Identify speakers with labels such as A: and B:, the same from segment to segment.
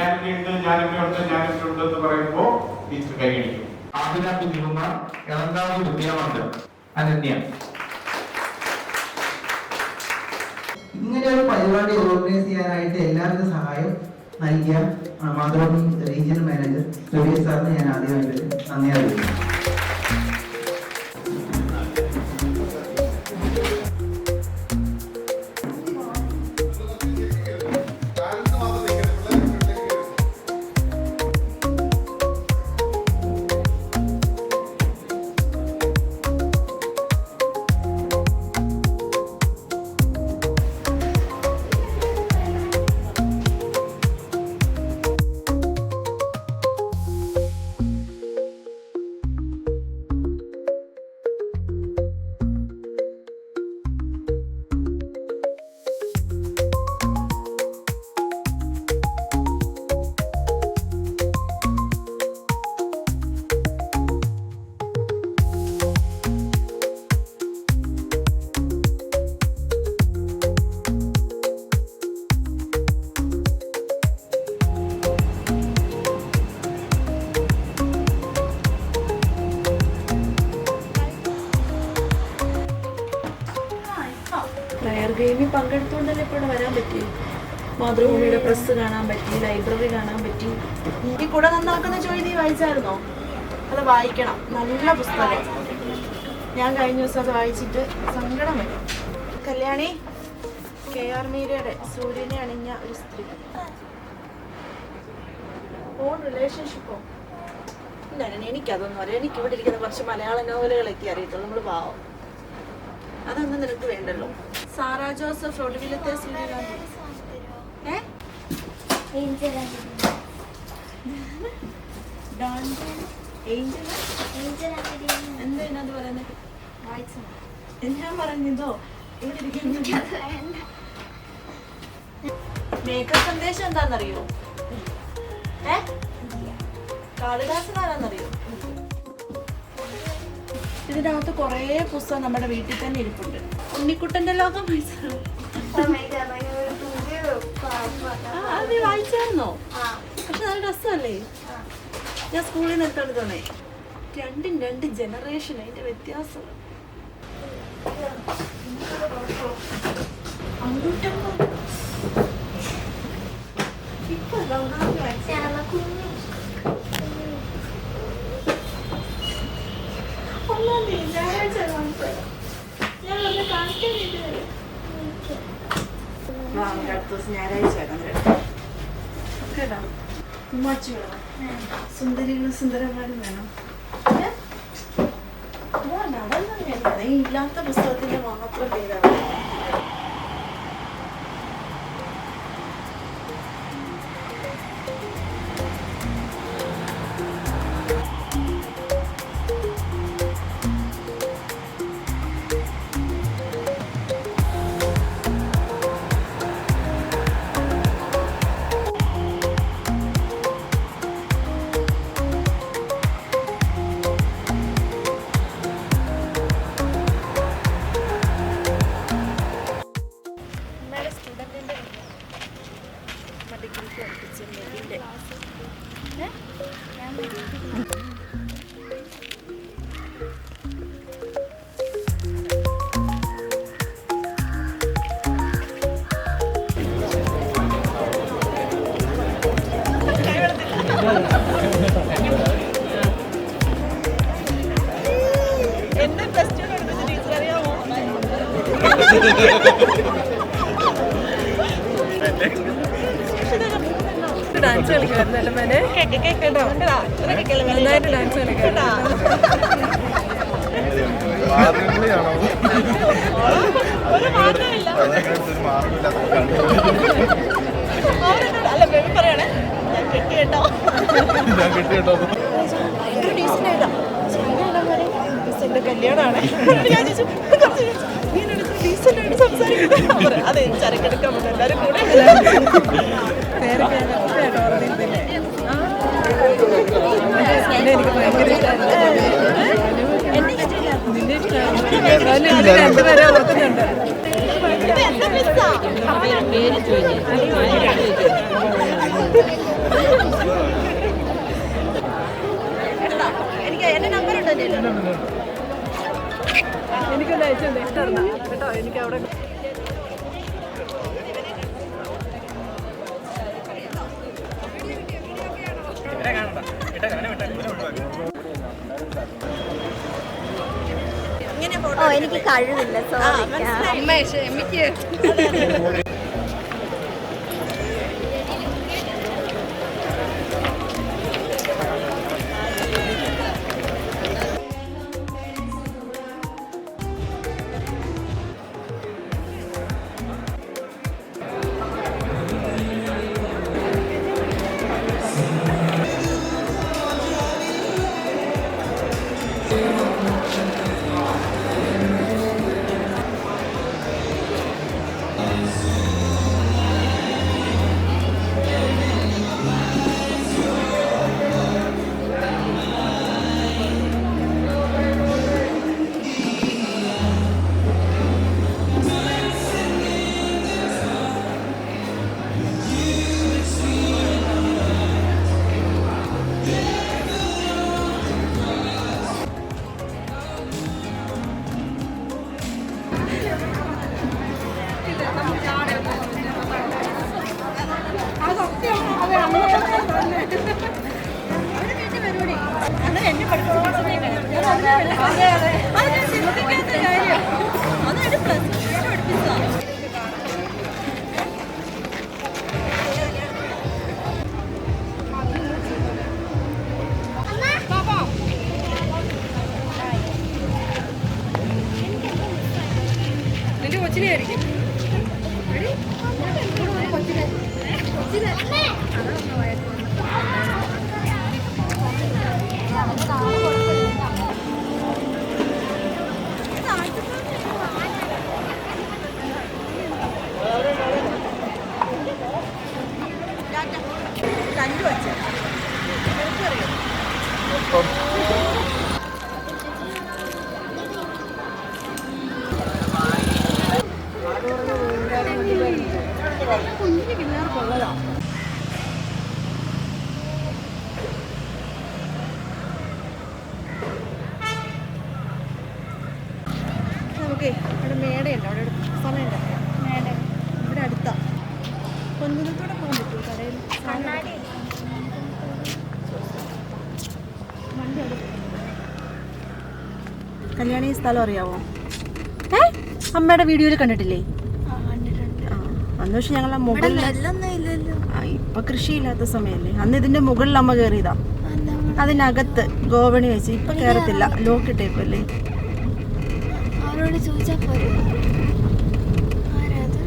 A: ഞാനിവിടെയുണ്ട് ഞാനിവിടെ ഉണ്ട് എന്ന് പറയുമ്പോൾ ടീച്ചർ കൈയടിക്കും നിൽക്കുന്ന രണ്ടാമത് വിദ്യാമന്ത് അനന്യ.
B: ഇങ്ങനെ ഒരു പരിപാടി ഓർഗനൈസ് ചെയ്യാനായിട്ട് എല്ലാവരുടെ സഹായം നൽകിയ മാതൃഭൂമി റീജിയണൽ മാനേജർ രവി സാറിന് ഞാൻ ആദ്യമായിട്ട് നന്ദി അറിയിക്കുന്നു.
C: ഗെയിമിൽ പങ്കെടുത്തുകൊണ്ടല്ലേ ഇപ്പോൾ ഇവിടെ വരാൻ പറ്റി? മാതൃഭൂമിയുടെ പ്രസ് കാണാൻ പറ്റി ലൈബ്രറി കാണാൻ പറ്റി. ഈ കൂടെ നന്നാക്കുന്ന ജോലി നീ വായിച്ചായിരുന്നോ? അത് വായിക്കണം. നല്ല പുസ്തകം. ഞാൻ കഴിഞ്ഞ ദിവസം അത് വായിച്ചിട്ട് സങ്കടം വരും കല്യാണി കെ ആർ മീരയുടെ സൂര്യനെ അണിഞ്ഞ ഒരു സ്ത്രീ. ഓൺ റിലേഷൻഷിപ്പോ? എനിക്കതൊന്നും അറിയാം എനിക്ക് ഇവിടെ ഇരിക്കുന്ന കുറച്ച് മലയാള നോവലുകളൊക്കെ അറിയത്തുള്ളൂ. നമ്മൾ പാവം. അതൊന്നും നിനക്ക് വേണ്ടല്ലോ. സാറാ ജോസഫ് ഒടുവിലത്തെ എന്താ ഇതിനകത്ത് പറയുന്നത് ഞാൻ പറഞ്ഞതോ? ഇവിടെ ഇരിക്കുന്നു. മേക്കപ്പ് സന്ദേശം എന്താണെന്നറിയോ? ഏ? കാളിദാസൻ ആരാന്നറിയോ ഇതിനകത്ത് കുറേ പുസ്തകം നമ്മുടെ വീട്ടിൽ തന്നെ ഇരിപ്പുണ്ട്. ഉണ്ണിക്കുട്ടന്റെ ലോകം അത് വായിച്ചായിരുന്നോ പക്ഷെ നല്ല രസമല്ലേ? ഞാൻ സ്കൂളിൽ നിന്ന് എടുത്തോണ്ട് തോന്നേ രണ്ടും രണ്ട് ജനറേഷൻ അതിന്റെ വ്യത്യാസം. ഒന്നാം തീയതി ഞായറാഴ്ച കാണിച്ചത് ഞാൻ ഒന്ന് കാണിക്കാൻ വേണ്ടി വരും വാ, നമുക്ക് അടുത്ത ദിവസം ഞായറാഴ്ച വരാം കേട്ടോ. ഉമ്മാച്ചി വേണം? സുന്ദരികളും സുന്ദരന്മാരും വേണം? ഇല്ലാത്ത പുസ്തകത്തിന്റെ മാത്രം പേരാണ് എന്റെ പ്ലസ് ടു ടീച്ചർ അറിയാമോ?
D: ഡാൻസ് കളിക്കുമായിരുന്നല്ലോ മോനെ? കേട്ടോ നന്നായിട്ട് ഡാൻസ് കളിക്കാം
C: അല്ല ബേബി പറയണേ ഞാൻ കെട്ടി കേട്ടോ ഭയങ്കര decent ആയിട്ടാ. ചെറിയ ഇടം വരെ മിസ് എന്റെ കല്യാണമാണ് ഞാൻ ചോദിച്ചു നീ decent ആയിട്ട് സംസാരിക്കുന്നത് ഞാൻ അതെ ചരക്കെടുക്കാൻ എല്ലാവരും കൂടെ.
D: കേട്ടോ എനിക്ക്
C: എനിക്ക് എന്റെ
D: നമ്പർ
C: ഉണ്ടോ
D: എനിക്കൊന്ന് അയച്ചു കേട്ടോ എനിക്ക് അവിടെ
E: എനിക്ക് കഴിവില്ല. സോറി
D: അമ്മ ക്ഷമിക്ക് നിന്റെ
C: കല്യാണി ഈ സ്ഥലം അറിയാവോ? ഏ? അമ്മയുടെ വീഡിയോയിൽ കണ്ടിട്ടില്ലേ? അന്ന് പക്ഷെ
E: ഞങ്ങൾ
C: മുകളിൽ ഇപ്പൊ കൃഷിയില്ലാത്ത സമയല്ലേ? അന്ന് ഇതിന്റെ മുകളിൽ അമ്മ കയറിയതാ അതിനകത്ത് ഗോവണി വെച്ച് ഇപ്പൊ കേറത്തില്ല. ലോക്ക് ഇട്ടേക്കല്ലേ
E: അവരോട് ചോദിച്ചാ പോരെ? ആരാത്?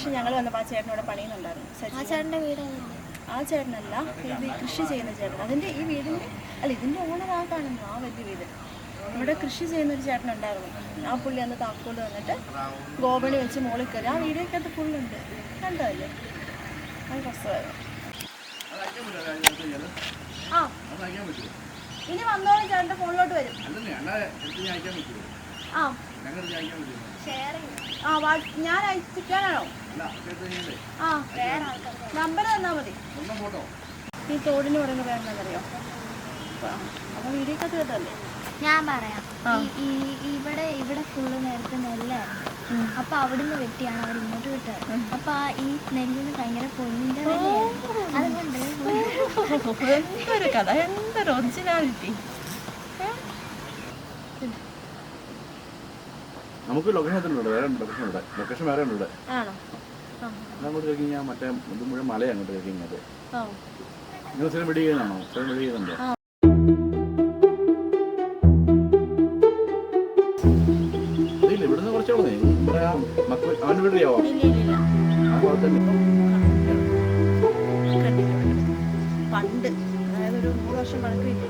C: പക്ഷെ ഞങ്ങൾ വന്നപ്പോൾ ആ ചേട്ടനോട് പണിയുന്നുണ്ടായിരുന്നു.
E: ആ
C: സജീവൻ.
E: ചേട്ടന്റെ വീട്
C: ആ ചേട്ടനല്ല ഇത് കൃഷി ചെയ്യുന്ന ചേട്ടൻ. അതിന്റെ ഈ വീടിന്റെ അല്ല ഇതിന്റെ ഓണർ ആ കാണുന്നു ആ വലിയ വീട്. ഇവിടെ കൃഷി ചെയ്യുന്ന ഒരു ചേട്ടനുണ്ടായിരുന്നു ആ പുള്ളി അന്ന് താക്കോൽ വന്നിട്ട് ഗോപണി വെച്ച് മോളിൽ കയറി. ആ വീടേക്കകത്ത് പുള്ളുണ്ട് കണ്ടതല്ലേ? അത് രസമായിരുന്നു. ആ.
F: അത്
C: ഇനി വന്നോളും ചേട്ടന്റെ ഫോണിലോട്ട് വരും. ആ.
E: ഷെയർ ചെയ്യും.
C: ആ ഞാൻ അയച്ചിട്ടാണോ ആ നമ്പർ തന്നാ മതി. ഈ തോടിന് പറയുന്ന പേരെന്താണെന്നറിയോ അപ്പോൾ വീഡിയോക്കകത്ത് കേട്ടല്ലേ
E: ഞാൻ പറയാം. ഇവിടെ ഇവിടെ ഫുള്ള് നേരത്തെ നെല്ലായിരുന്നു. അപ്പൊ അവിടുന്ന് വെട്ടിയാണ് അവർ ഇങ്ങോട്ട് വിട്ടത്. അപ്പൊ ആ ഈ നെല്ലിന് ഭയങ്കര പൊന്നിന്റെ അതുകൊണ്ട്
C: എന്തൊരു കഥ എന്തൊരു ഒറിജിനാലിറ്റി
F: നമുക്ക് ലൊക്കേഷൻ എത്തുന്നുണ്ട് വേറെ ലൊക്കേഷൻ ഉണ്ട്. ലൊക്കേഷൻ വേറെ ഉണ്ട് അങ്ങോട്ട് ചോദിച്ചു കഴിഞ്ഞാൽ മറ്റേ ഇത് മുഴുവൻ മലയാണ് അങ്ങോട്ട് ചോദിച്ചു കഴിഞ്ഞാൽ നിങ്ങൾ സ്ഥലം വെടി ചെയ്യുന്നതാണോ സ്ഥലം വെടി ചെയ്യുന്നുണ്ടോ? ഇല്ല? ഇവിടുന്ന് കുറച്ചോളൂ മക്കൾ
C: പണ്ട് അതായത് ഒരു നൂറ് വർഷം പഴക്കം